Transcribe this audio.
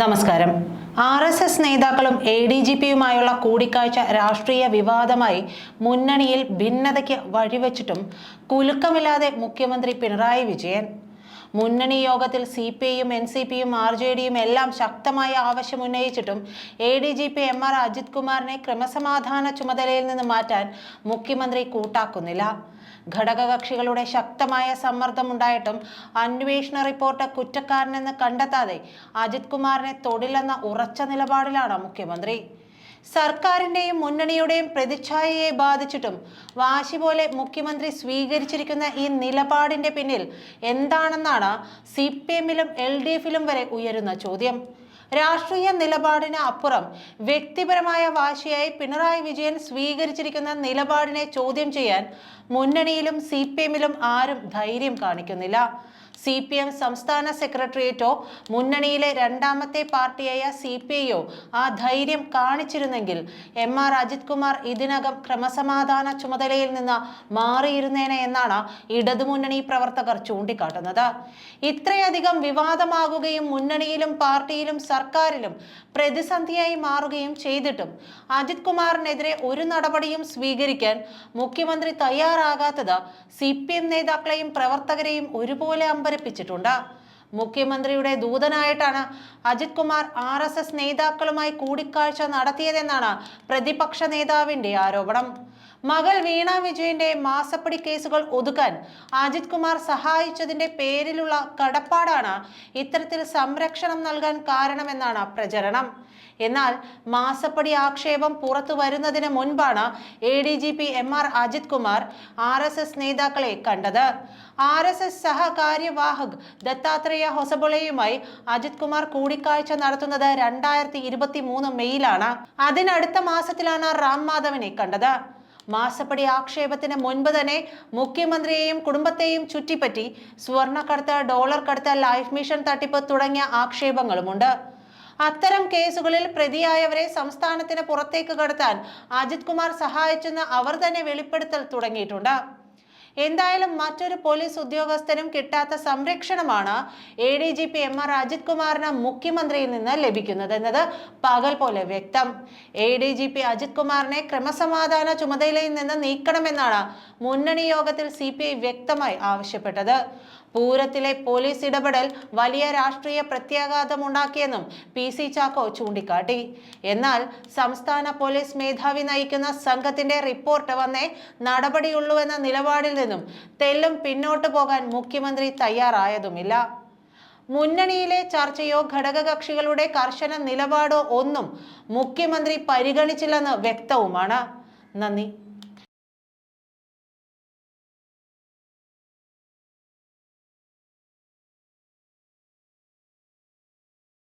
നമസ്കാരം. R S S നേതാക്കളും A D G പിയുമായുള്ള കൂടിക്കാഴ്ച രാഷ്ട്രീയ വിവാദമായി മുന്നണിയിൽ ഭിന്നതയ്ക്ക് വഴിവെച്ചിട്ടും കുലുക്കമില്ലാതെ മുഖ്യമന്ത്രി പിണറായി വിജയൻ. മുന്നണി യോഗത്തിൽ സി പി ഐയും എൻ സി പിയും ആർ ജെ ഡിയും എല്ലാം ശക്തമായ ആവശ്യം ഉന്നയിച്ചിട്ടും A D G P M R Ajith കുമാറിനെ ക്രമസമാധാന ചുമതലയിൽ നിന്ന് മാറ്റാൻ മുഖ്യമന്ത്രി കൂട്ടാക്കുന്നില്ല. ഘടകകക്ഷികളുടെ ശക്തമായ സമ്മർദ്ദമുണ്ടായിട്ടും അന്വേഷണ റിപ്പോർട്ട് കുറ്റക്കാരനെന്ന് കണ്ടെത്താതെ അജിത് കുമാറിനെ തൊടില്ലെന്ന ഉറച്ച നിലപാടിലാണ് മുഖ്യമന്ത്രി. സർക്കാരിന്റെയും മുന്നണിയുടെയും പ്രതിച്ഛായയെ ബാധിച്ചിട്ടും വാശി പോലെ മുഖ്യമന്ത്രി സ്വീകരിച്ചിരിക്കുന്ന ഈ നിലപാടിന്റെ പിന്നിൽ എന്താണെന്നാണ് സി പി എമ്മിലും എൽ ഡി എഫിലും വരെ ഉയരുന്ന ചോദ്യം. രാഷ്ട്രീയ നിലപാടിന് അപ്പുറം വ്യക്തിപരമായ വാശിയായി പിണറായി വിജയൻ സ്വീകരിച്ചിരിക്കുന്ന നിലപാടിനെ ചോദ്യം ചെയ്യാൻ മുന്നണിയിലും സി ആരും ധൈര്യം കാണിക്കുന്നില്ല. സി പി എം സംസ്ഥാന സെക്രട്ടേറിയറ്റോ മുന്നണിയിലെ രണ്ടാമത്തെ പാർട്ടിയായ സി പി ഐയോ ആ ധൈര്യം കാണിച്ചിരുന്നെങ്കിൽ എം ആർ അജിത് കുമാർ ഇതിനകം ക്രമസമാധാന ചുമതലയിൽ നിന്ന് മാറിയിരുന്നേനെ എന്നാണ് ഇടതുമുന്നണി പ്രവർത്തകർ ചൂണ്ടിക്കാട്ടുന്നത്. ഇത്രയധികം വിവാദമാകുകയും മുന്നണിയിലും പാർട്ടിയിലും സർക്കാരിലും പ്രതിസന്ധിയായി മാറുകയും ചെയ്തിട്ടും അജിത് കുമാറിനെതിരെ ഒരു നടപടിയും സ്വീകരിക്കാൻ മുഖ്യമന്ത്രി തയ്യാറാകാത്തത് സി പി എം നേതാക്കളെയും പ്രവർത്തകരെയും ഒരുപോലെ അമ്പരപ്പിച്ചിട്ടുണ്ട് മുഖ്യമന്ത്രിയുടെ ദൂതനായിട്ടാണ് Ajith Kumar R S S നേതാക്കളുമായി കൂടിക്കാഴ്ച നടത്തിയതെന്നാണ് പ്രതിപക്ഷ നേതാവിന്റെ ആരോപണം. മകൾ വീണ വിജയന്റെ മാസപ്പടി കേസുകൾ ഒതുക്കാൻ അജിത് കുമാർ സഹായിച്ചതിന്റെ പേരിലുള്ള കടപ്പാടാണ് ഇത്തരത്തിൽ സംരക്ഷണം നൽകാൻ കാരണമെന്നാണ് പ്രചരണം. എന്നാൽ മാസപ്പടി ആക്ഷേപം പുറത്തു വരുന്നതിന് മുൻപാണ് A D G P M R Ajith Kumar R S S നേതാക്കളെ കണ്ടത്. ആർ എസ് എസ് സഹകാര്യവാഹക് ദത്താത്രേയ ഹൊസബുളയുമായി അജിത് കുമാർ കൂടിക്കാഴ്ച നടത്തുന്നത് രണ്ടായിരത്തി ഇരുപത്തി മൂന്ന് മെയ്യിലാണ്. അതിനടുത്ത മാസത്തിലാണ് റാം മാധവനെ കണ്ടത്. മാസപ്പടി ആക്ഷേപത്തിന് മുൻപ് തന്നെ മുഖ്യമന്ത്രിയെയും കുടുംബത്തെയും ചുറ്റിപ്പറ്റി സ്വർണക്കടത്ത് ഡോളർ കടത്ത് ലൈഫ് മിഷൻ തട്ടിപ്പ് തുടങ്ങിയ ആക്ഷേപങ്ങളുമുണ്ട്. അത്തരം കേസുകളിൽ പ്രതിയായവരെ സംസ്ഥാനത്തിന് പുറത്തേക്ക് കടത്താൻ അജിത് കുമാർ സഹായിച്ചെന്ന് അവർ തന്നെ വെളിപ്പെടുത്തൽ തുടങ്ങിയിട്ടുണ്ട്. എന്തായാലും മറ്റൊരു പോലീസ് ഉദ്യോഗസ്ഥനും കിട്ടാത്ത സംരക്ഷണമാണ് A D G P M R Ajith കുമാറിന് മുഖ്യമന്ത്രിയിൽ നിന്ന് ലഭിക്കുന്നത് എന്നത് പകൽ പോലെ വ്യക്തം. A D G P Ajith കുമാറിനെ ക്രമസമാധാന ചുമതലയിൽ നിന്ന് നീക്കണമെന്നാണ് മുന്നണി യോഗത്തിൽ സി വ്യക്തമായി ആവശ്യപ്പെട്ടത്. പൂരത്തിലെ പോലീസ് ഇടപെടൽ വലിയ രാഷ്ട്രീയ പ്രത്യാഘാതമുണ്ടാക്കിയെന്നും പി സി ചാക്കോ ചൂണ്ടിക്കാട്ടി. എന്നാൽ സംസ്ഥാന പോലീസ് മേധാവി നയിക്കുന്ന സംഘത്തിന്റെ റിപ്പോർട്ട് വന്നേ നടപടിയുള്ളൂവെന്ന നിലപാടിൽ നിന്നും തെല്ലും പിന്നോട്ട് പോകാൻ മുഖ്യമന്ത്രി തയ്യാറായതുമില്ല. മുന്നണിയിലെ ചർച്ചയോ ഘടകകക്ഷികളുടെ കർശന നിലപാടോ ഒന്നും മുഖ്യമന്ത്രി പരിഗണിച്ചില്ലെന്ന് വ്യക്തവുമാണ്. നന്ദി.